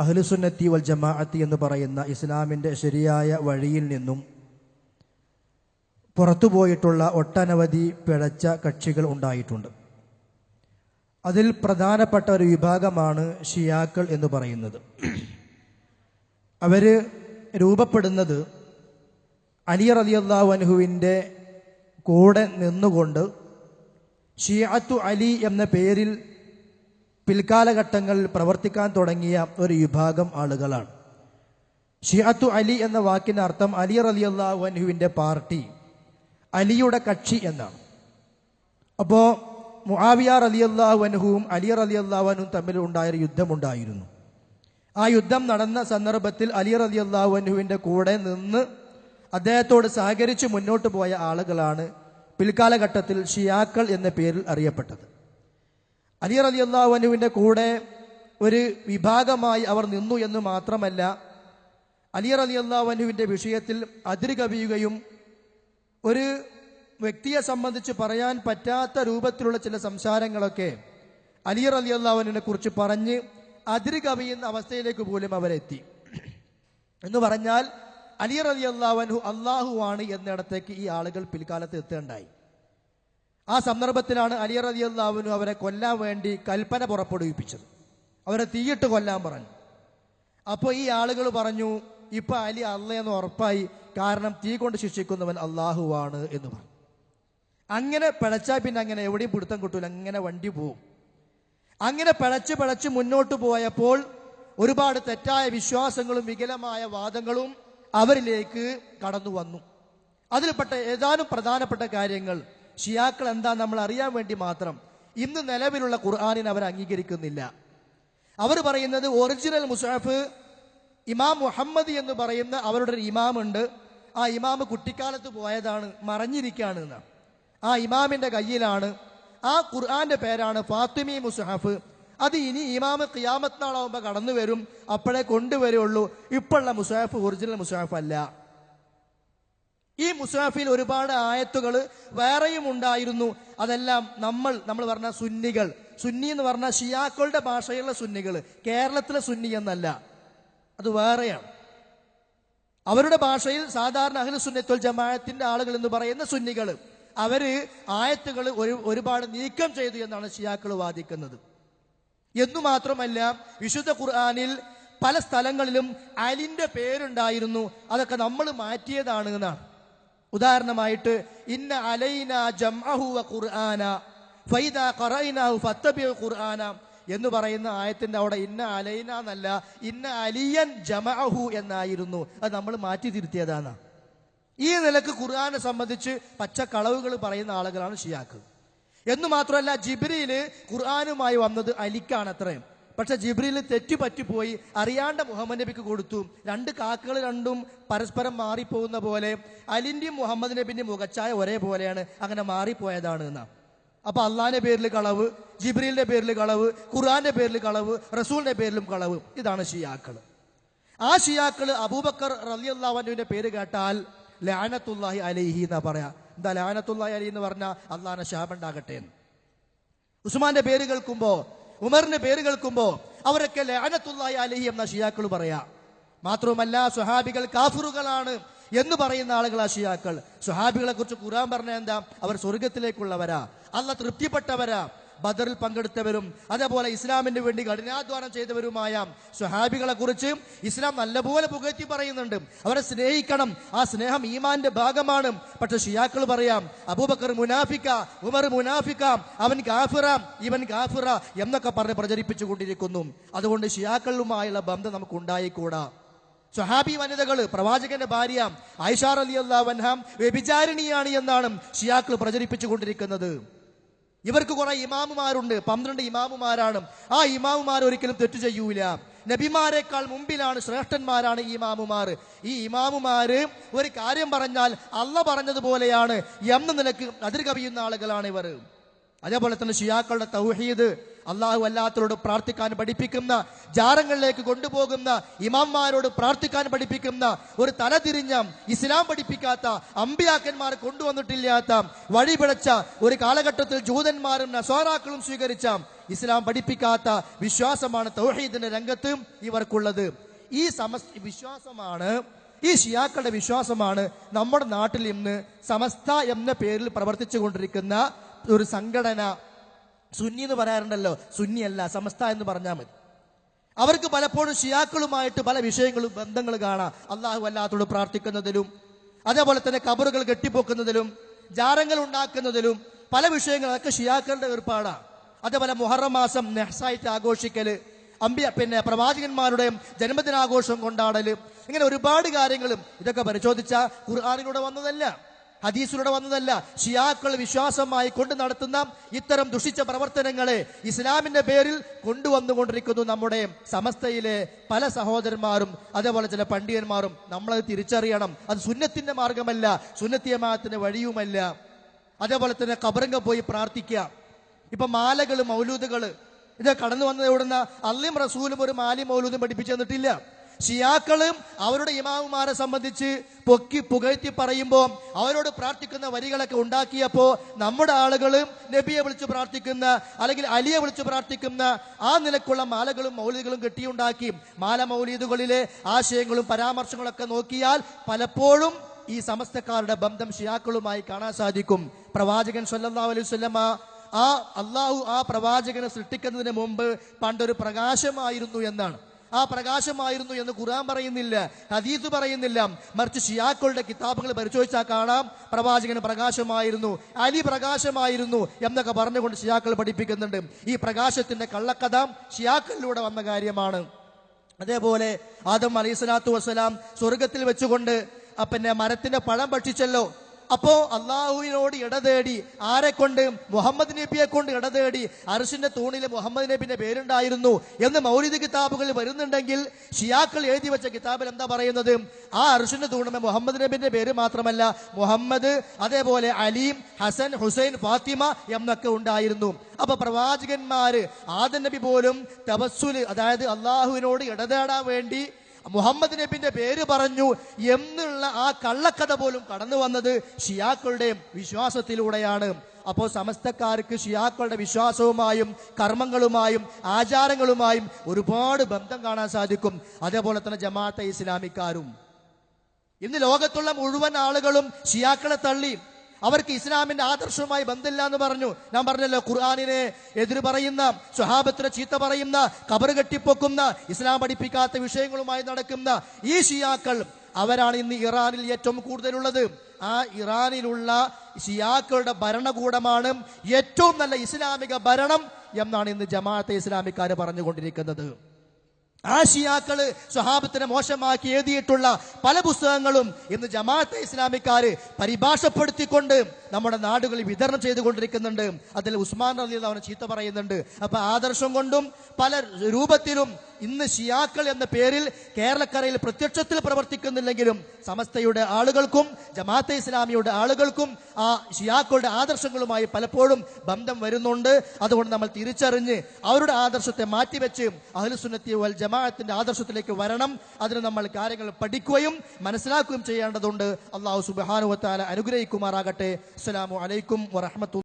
അഹ്ലുസുന്നത്തി വൽ ജമാഅത്തി എന്ന് പറയുന്ന ഇസ്ലാമിന്റെ ശരിയായ വഴിയിൽ നിന്നും പുറത്തുപോയിട്ടുള്ള ഒട്ടനവധി പിഴച്ച കക്ഷികൾ ഉണ്ടായിട്ടുണ്ട്. അതിൽ പ്രധാനപ്പെട്ട ഒരു വിഭാഗമാണ് ഷിയാക്കൾ എന്ന് പറയുന്നത്. അവർ രൂപപ്പെടുന്നത് അലി റലിയല്ലാഹു വനുഹുവിന്റെ കൂടെ നിന്നുകൊണ്ട് ഷിയാത്തു അലി എന്ന പേരിൽ പിൽക്കാലഘട്ടങ്ങളിൽ പ്രവർത്തിക്കാൻ തുടങ്ങിയ ഒരു വിഭാഗം ആളുകളാണ്. ഷിയാത്തു അലി എന്ന വാക്കിന്റെ അർത്ഥം അലി റലിയല്ലാഹു അൻഹുവിന്റെ പാർട്ടി അലിയുടെ കക്ഷി എന്നാണ്. അപ്പോൾ മുആവിയ റലിയല്ലാഹു അൻഹുവും അലി റലിയല്ലാഹു അൻഹുവും തമ്മിൽ ഉണ്ടായൊരു യുദ്ധമുണ്ടായിരുന്നു. ആ യുദ്ധം നടന്ന സന്ദർഭത്തിൽ അലി റലിയല്ലാഹു അൻഹുവിന്റെ കൂടെ നിന്ന് അദ്ദേഹത്തോട് സഹകരിച്ച് മുന്നോട്ട് പോയ ആളുകളാണ് പിൽക്കാലഘട്ടത്തിൽ ഷിയാക്കൾ എന്ന പേരിൽ അറിയപ്പെട്ടത്. അലി അലി അള്ളാഹുവിന്റെ കൂടെ ഒരു വിഭാഗമായി അവർ നിന്നു എന്ന് മാത്രമല്ല അലി അലി അള്ളാഹുവിന്റെ വിഷയത്തിൽ അതിര് കവിയുകയും ഒരു വ്യക്തിയെ സംബന്ധിച്ച് പറയാൻ പറ്റാത്ത രൂപത്തിലുള്ള ചില സംസാരങ്ങളൊക്കെ അലി റലി അള്ളാഹുവിനെ കുറിച്ച് പറഞ്ഞ് അതിര് കവിയുന്ന അവസ്ഥയിലേക്ക് പോലും അവരെത്തി. എന്ന് പറഞ്ഞാൽ അലി റലി അള്ളാഹു അള്ളാഹുവാണ് എന്നിടത്തേക്ക് ഈ ആളുകൾ പിൽക്കാലത്ത് എത്തേണ്ടായി ആ സന്ദർഭത്തിലാണ് അലി അള്ളാഹുനു അവരെ കൊല്ലാൻ വേണ്ടി കൽപ്പന പുറപ്പെടുവിപ്പിച്ചത്. അവരെ തീയിട്ട് കൊല്ലാൻ പറഞ്ഞു. അപ്പോൾ ഈ ആളുകൾ പറഞ്ഞു ഇപ്പൊ അലി അള്ളയെന്ന് ഉറപ്പായി കാരണം തീ കൊണ്ട് ശിക്ഷിക്കുന്നവൻ അള്ളാഹുവാണ് എന്ന് പറഞ്ഞു. അങ്ങനെ പിഴച്ചാൽ പിന്നെ അങ്ങനെ എവിടെയും പിടുത്തം കിട്ടൂല അങ്ങനെ വണ്ടി പോവും. അങ്ങനെ പിഴച്ച് പിഴച്ച് മുന്നോട്ട് പോയപ്പോൾ ഒരുപാട് തെറ്റായ വിശ്വാസങ്ങളും വികലമായ വാദങ്ങളും അവരിലേക്ക് കടന്നു വന്നു. അതിൽപ്പെട്ട ഏതാനും പ്രധാനപ്പെട്ട കാര്യങ്ങൾ ഷിയാക്കൾ എന്താ നമ്മൾ അറിയാൻ വേണ്ടി മാത്രം ഇന്ന് നിലവിലുള്ള ഖുർആാനിനെ അവർ അംഗീകരിക്കുന്നില്ല. അവർ പറയുന്നത് ഒറിജിനൽ മുസാഫ് ഇമാം മുഹമ്മദ് എന്ന് പറയുന്ന അവരുടെ ഒരു ഇമാമുണ്ട്. ആ ഇമാം കുട്ടിക്കാലത്ത് പോയതാണ് മറഞ്ഞിരിക്കുകയാണ് എന്നാണ്. ആ ഇമാമിന്റെ കയ്യിലാണ്. ആ ഖുർആന്റെ പേരാണ് ഫാത്തിമി മുസ്ഹഫ് അത് ഇനി ഇമാമ് ഖിയാമത്ത് നാളാവുമ്പോൾ കടന്നു വരും അപ്പോഴേ കൊണ്ടുവരുള്ളൂ. ഇപ്പോഴുള്ള മുസാഫ് ഒറിജിനൽ മുസാഫ് അല്ല ഈ മുസാഫിൽ ഒരുപാട് ആയത്തുകൾ വേറെയും ഉണ്ടായിരുന്നു. അതെല്ലാം നമ്മൾ നമ്മൾ പറഞ്ഞ സുന്നികൾ. സുന്നി എന്ന് പറഞ്ഞാൽ ഷിയാക്കളുടെ ഭാഷയുള്ള സുന്നികൾ. കേരളത്തിലെ സുന്നി എന്നല്ല. അത് വേറെയാണ്. അവരുടെ ഭാഷയിൽ സാധാരണ അഹ്ലു സുന്നത്തുൽ ജമാഅത്തിന്റെ ആളുകൾ എന്ന് പറയുന്ന സുന്നികൾ. അവർ ആയത്തുകൾ ഒരു ഒരുപാട് നീക്കം ചെയ്തു എന്നാണ് ഷിയാക്കൾ വാദിക്കുന്നത്. എന്നു മാത്രമല്ല വിശുദ്ധ ഖുർആാനിൽ പല സ്ഥലങ്ങളിലും അലിന്റെ പേരുണ്ടായിരുന്നു. അതൊക്കെ നമ്മൾ മാറ്റിയതാണ് എന്നാണ്. ഉദാഹരണമായിട്ട് ഇന്ന അലൈന ജംഅഹു വ ഖുർആന ഫൈദ ഖറൈനാഹു ഫത്തബിഉ ഖുർആന എന്ന് പറയുന്ന ആയത്തിന്റെ അവിടെ ഇന്ന അലൈന എന്നല്ല ഇന്ന അലിയൻ ജമഅഹു എന്നായിരുന്നു. അത് നമ്മൾ മാറ്റി തിരുത്തിയതാണ് ഈ നിലയ്ക്ക് ഖുർആനെ സംബന്ധിച്ച് പച്ചക്കളവുകൾ പറയുന്ന ആളുകളാണ് ഷിയാക്ക് എന്ന് മാത്രമല്ല ജിബ്രിയിൽ ഖുർആാനുമായി വന്നത് അലിക്കാണ് അത്രയും. പക്ഷെ ജിബ്രിയിൽ തെറ്റുപറ്റിപ്പോയി അറിയാണ്ട് മുഹമ്മദ് നബിക്ക് കൊടുത്തു. രണ്ട് കാക്കകൾ രണ്ടും പരസ്പരം മാറിപ്പോകുന്ന പോലെ അലിന്റെയും മുഹമ്മദ് നബിന്റെ മുഖച്ചായ ഒരേപോലെയാണ്. അങ്ങനെ മാറിപ്പോയതാണ് എന്നാ. അപ്പൊ അള്ളാന്റെ പേരിൽ കളവ് ജിബ്രീലിന്റെ പേരിൽ കളവ് ഖുർആന്റെ പേരിൽ കളവ് റസൂലിന്റെ പേരിലും കളവ്. ഇതാണ് ഷിയാക്കൾ. ആ ഷിയാക്കൾ അബൂബക്കർ റലി അള്ളാഹുവിന്റെ പേര് കേട്ടാൽ ലാനത്തുല്ലാഹി അലൈഹി എന്നാ പറയാ. എന്താ ലാനത്തുല്ലാഹി അലി എന്ന് പറഞ്ഞാൽ അള്ളാഹിനെ ശാപുണ്ടാകട്ടെ എന്ന്. ഉസ്മാന്റെ പേര് കേൾക്കുമ്പോ ഉമറിന്റെ പേര് കേൾക്കുമ്പോ അവരൊക്കെ ലാനത്തുല്ലാഹി അലഹി എന്ന ഷിയാക്കൾ പറയാ. മാത്രവുമല്ല സുഹാബികൾ കാഫറുകളാണ് എന്ന് പറയുന്ന ആളുകളാ ഷിയാക്കൾ. സുഹാബികളെ കുറിച്ച് ഖുർആൻ പറഞ്ഞ എന്താ? അവർ സ്വർഗത്തിലേക്കുള്ളവരാ അല്ല തൃപ്തിപ്പെട്ടവരാ. ബദറിൽ പങ്കെടുത്തവരും അതേപോലെ ഇസ്ലാമിന് വേണ്ടി കഠിനാധ്വാനം ചെയ്തവരുമായ സുഹാബികളെ കുറിച്ച് ഇസ്ലാം നല്ലപോലെ പുകഴ്ത്തി പറയുന്നുണ്ട്. അവരെ സ്നേഹിക്കണം. ആ സ്നേഹം ഈമാന്റെ ഭാഗമാണ്. പക്ഷെ ഷിയാക്കൾ പറയാം അബൂബക്കർ മുനാഫിക്ക ഉമർ മുനാഫിക്ക അവൻ കാഫിറ ഇവൻ കാഫിറ എന്നൊക്കെ പറഞ്ഞ് പ്രചരിപ്പിച്ചു കൊണ്ടിരിക്കുന്നു അതുകൊണ്ട് ഷിയാക്കളുമായുള്ള ബന്ധം നമുക്ക് ഉണ്ടായിക്കൂടാ സ്വഹാബി വനിതകൾ പ്രവാചകന്റെ ഭാര്യ ഐഷാർ അലി അള്ളാഹ് വൻഹാം വ്യഭിചാരിണിയാണ് എന്നാണ് ഷിയാക്കൾ പ്രചരിപ്പിച്ചു കൊണ്ടിരിക്കുന്നത് ഇവർക്ക് കുറെ ഇമാമുമാരുണ്ട്. പന്ത്രണ്ട് ഇമാമുമാരാണ്. ആ ഇമാമുമാർ ഒരിക്കലും തെറ്റു ചെയ്യൂല. നബിമാരെക്കാൾ മുമ്പിലാണ് ശ്രേഷ്ഠന്മാരാണ് ഈ ഇമാമുമാർ. ഈ ഇമാമുമാര് ഒരു കാര്യം പറഞ്ഞാൽ അല്ല പറഞ്ഞതുപോലെയാണ് എന്ന നിലയ്ക്ക് അതിർ കവിയുന്ന ആളുകളാണ് ഇവർ. അതേപോലെ തന്നെ ഷിയാക്കളുടെ തൗഹീദ് അള്ളാഹു അല്ലാത്തവരോട് പ്രാർത്ഥിക്കാൻ പഠിപ്പിക്കുന്ന ജാരങ്ങളിലേക്ക് കൊണ്ടുപോകുന്ന ഇമാംമാരോട് പ്രാർത്ഥിക്കാൻ പഠിപ്പിക്കുന്ന ഒരു തലതിരിഞ്ഞ ഇസ്ലാം പഠിപ്പിക്കാത്ത അമ്പിയാക്കന്മാർ കൊണ്ടുവന്നിട്ടില്ലാത്ത വഴിപിഴച്ച ഒരു കാലഘട്ടത്തിൽ ജൂതന്മാരും നസോറാക്കളും സ്വീകരിച്ച ഇസ്ലാം പഠിപ്പിക്കാത്ത വിശ്വാസമാണ് തൗഹീദിന്റെ രംഗത്ത് ഇവർക്കുള്ളത്. ഈ സമസ് വിശ്വാസമാണ് ഈ ഷിയാക്കളുടെ വിശ്വാസമാണ് നമ്മുടെ നാട്ടിൽ ഇന്ന് സമസ്ത എന്ന പേരിൽ പ്രവർത്തിച്ചു കൊണ്ടിരിക്കുന്ന ഒരു സംഘടന സുന്നി എന്ന് പറയാറുണ്ടല്ലോ സുന്നിയല്ല സമസ്ത എന്ന് പറഞ്ഞാൽ മതി. അവർക്ക് പലപ്പോഴും ഷിയാക്കളുമായിട്ട് പല വിഷയങ്ങളും ബന്ധങ്ങൾ കാണാം. അള്ളാഹു അല്ലാത്തോട് പ്രാർത്ഥിക്കുന്നതിലും അതേപോലെ തന്നെ കബറുകൾ കെട്ടിപ്പൊക്കുന്നതിലും ജാരങ്ങൾ ഉണ്ടാക്കുന്നതിലും പല വിഷയങ്ങളൊക്കെ ഷിയാക്കളുടെ ഏർപ്പാടാണ് അതേപോലെ മുഹറം മാസം നെഹ്സായിട്ട് ആഘോഷിക്കൽ അമ്പിയ പിന്നെ പ്രവാചകന്മാരുടെ ജന്മദിനാഘോഷം കൊണ്ടാടൽ ഇങ്ങനെ ഒരുപാട് കാര്യങ്ങളും ഇതൊക്കെ പരിശോധിച്ച ഖുർആാനിലൂടെ വന്നതല്ല. ഹദീസിലൂടെ വന്നതല്ല. ഷിയാക്കൾ വിശ്വാസമായി കൊണ്ട് നടത്തുന്ന ഇത്തരം ദുഷിച്ച പ്രവർത്തനങ്ങളെ ഇസ്ലാമിന്റെ പേരിൽ കൊണ്ടുവന്നുകൊണ്ടിരിക്കുന്നു നമ്മുടെ സമസ്തയിലെ പല സഹോദരന്മാരും അതേപോലെ ചില പണ്ഡിതന്മാരും. നമ്മളത് തിരിച്ചറിയണം. അത് സുന്നത്തിന്റെ മാർഗമല്ല സുന്നത്തിയമാത്തിന്റെ വഴിയുമല്ല. അതേപോലെ തന്നെ കബറങ്ക പോയി പ്രാർത്ഥിക്കുക. ഇപ്പൊ മാലകൾ മൗലൂദുകൾ. ഇത് കടന്നു വന്നത് എവിടുന്ന? അള്ളിയും റസൂലും ഒരു മാലി മൗലൂദും പഠിപ്പിച്ചു തന്നിട്ടില്ല. ഷിയാക്കളും അവരുടെ ഇമാമുമാരെ സംബന്ധിച്ച് പൊക്കി പുകഴ്ത്തി പറയുമ്പോൾ അവരോട് പ്രാർത്ഥിക്കുന്ന വരികളൊക്കെ ഉണ്ടാക്കിയപ്പോൾ നമ്മുടെ ആളുകളും നബിയെ വിളിച്ച് പ്രാർത്ഥിക്കുന്ന അല്ലെങ്കിൽ അലിയെ വിളിച്ച് പ്രാർത്ഥിക്കുന്ന ആ നിലക്കുള്ള മാലകളും മൗലികളും കെട്ടിയുണ്ടാക്കി മാല മൗലീദുകളിലെ ആശയങ്ങളും പരാമർശങ്ങളൊക്കെ നോക്കിയാൽ പലപ്പോഴും ഈ സമസ്തക്കാരുടെ ബന്ധം ഷിയാക്കളുമായി കാണാൻ സാധിക്കും. പ്രവാചകൻ സല്ലല്ലാഹു അലൈഹി വസല്ലമ ആ അള്ളാഹു ആ പ്രവാചകനെ സൃഷ്ടിക്കുന്നതിന് മുമ്പ് പണ്ടൊരു പ്രകാശമായിരുന്നു എന്നാണ്. ആ പ്രകാശമായിരുന്നു എന്ന് ഖുർആൻ പറയുന്നില്ല ഹദീസ് പറയുന്നില്ല. മറിച്ച് ഷിയാക്കളുടെ കിതാബുകൾ പരിശോധിച്ചാൽ കാണാം പ്രവാചകന് പ്രകാശമായിരുന്നു അലി പ്രകാശമായിരുന്നു എന്നൊക്കെ പറഞ്ഞുകൊണ്ട് ഷിയാക്കൾ പഠിപ്പിക്കുന്നുണ്ട്. ഈ പ്രകാശത്തിന്റെ കള്ളക്കഥ ഷിയാക്കളിലൂടെ വന്ന കാര്യമാണ്. അതേപോലെ ആദം അലൈഹി സ്വലാത്തു വസ്സലാം സ്വർഗത്തിൽ വെച്ചുകൊണ്ട് പിന്നെ മരത്തിന്റെ പഴം ഭക്ഷിച്ചല്ലോ. അപ്പോ അള്ളാഹുവിനോട് ഇടതേടി ആരെ കൊണ്ട്? മുഹമ്മദ് നബിയെ കൊണ്ട് ഇടതേടി അർഷിന്റെ തൂണിൽ മുഹമ്മദ് നബിന്റെ പേരുണ്ടായിരുന്നു എന്ന് മൗലിദ് കിതാബുകളിൽ വരുന്നുണ്ടെങ്കിൽ ഷിയാക്കൾ എഴുതി വെച്ച കിതാബിൽ എന്താ പറയുന്നത്? ആ അർഷിന്റെ തൂണിൽ മുഹമ്മദ് നബിന്റെ പേര് മാത്രമല്ല മുഹമ്മദ് അതേപോലെ അലീം ഹസൻ ഹുസൈൻ ഫാത്തിമ എന്നൊക്കെ ഉണ്ടായിരുന്നു. അപ്പൊ പ്രവാചകന്മാര് ആദൻ നബി പോലും തപസ്സുൽ അതായത് അള്ളാഹുവിനോട് ഇടതേടാൻ വേണ്ടി മുഹമ്മദ് നബിന്റെ പേര് പറഞ്ഞു എന്നുള്ള ആ കള്ളക്കഥ പോലും കടന്നു വന്നത് ഷിയാക്കളുടെ വിശ്വാസത്തിലൂടെയാണ്. അപ്പോൾ സമസ്തക്കാർക്ക് ഷിയാക്കളുടെ വിശ്വാസവുമായും കർമ്മങ്ങളുമായും ആചാരങ്ങളുമായും ഒരുപാട് ബന്ധം കാണാൻ സാധിക്കും. അതേപോലെ തന്നെ ജമാഅത്തെ ഇസ്ലാമിക്കാരും. ഇന്ന് ലോകത്തുള്ള മുഴുവൻ ആളുകളും ഷിയാക്കളെ തള്ളി. അവർക്ക് ഇസ്ലാമിന്റെ ആദർശവുമായി ബന്ധമില്ല എന്ന് പറഞ്ഞു. ഞാൻ പറഞ്ഞല്ലോ ഖുർആാനിനെ എതിര് പറയുന്ന സ്വഹാബത്തിനെ ചീത്ത പറയുന്ന കബർ കെട്ടിപ്പൊക്കുന്ന ഇസ്ലാം പഠിപ്പിക്കാത്ത വിഷയങ്ങളുമായി നടക്കുന്ന ഈ ഷിയാക്കൾ അവരാണ് ഇന്ന് ഇറാനിൽ ഏറ്റവും കൂടുതലുള്ളത്. ആ ഇറാനിലുള്ള ഷിയാക്കളുടെ ഭരണകൂടമാണ് ഏറ്റവും നല്ല ഇസ്ലാമിക ഭരണം എന്നാണ് ഇന്ന് ജമാഅത്തെ ഇസ്ലാമിക്കാർ പറഞ്ഞുകൊണ്ടിരിക്കുന്നത്. ആ ഷിയാക്കൾ സ്വഹാബത്തിനെ മോശമാക്കി എഴുതിയിട്ടുള്ള പല പുസ്തകങ്ങളും ഇന്ന് ജമാഅത്തെ ഇസ്ലാമിക്കാര് പരിഭാഷപ്പെടുത്തിക്കൊണ്ട് നമ്മുടെ നാടുകളിൽ വിതരണം ചെയ്തുകൊണ്ടിരിക്കുന്നുണ്ട്. അതിൽ ഉസ്മാൻ റലി അവനെ ചീത്ത പറയുന്നുണ്ട്. അപ്പൊ ആദർശം കൊണ്ടും പല രൂപത്തിലും ഇന്ന് ഷിയാക്കൾ എന്ന പേരിൽ കേരളക്കരയിൽ പ്രത്യക്ഷത്തിൽ പ്രവർത്തിക്കുന്നില്ലെങ്കിലും സമസ്തയുടെ ആളുകൾക്കും ജമാഅത്തെ ഇസ്ലാമിയുടെ ആളുകൾക്കും ആ ഷിയാക്കളുടെ ആദർശങ്ങളുമായി പലപ്പോഴും ബന്ധം വരുന്നുണ്ട്. അതുകൊണ്ട് നമ്മൾ തിരിച്ചറിഞ്ഞ് അവരുടെ ആദർശത്തെ മാറ്റിവെച്ച് അഹ്ലുസുന്നത്തി വൽ ജമാഅത്തിന്റെ ആദർശത്തിലേക്ക് വരണം. അതിന് നമ്മൾ കാര്യങ്ങൾ പഠിക്കുകയും മനസ്സിലാക്കുകയും ചെയ്യേണ്ടതുണ്ട്. അള്ളാഹു സുബാനുവത്താല അനുഗ്രഹിക്കുമാറാകട്ടെ. അസ്സലാമു അലൈക്കും വറഹമത്തു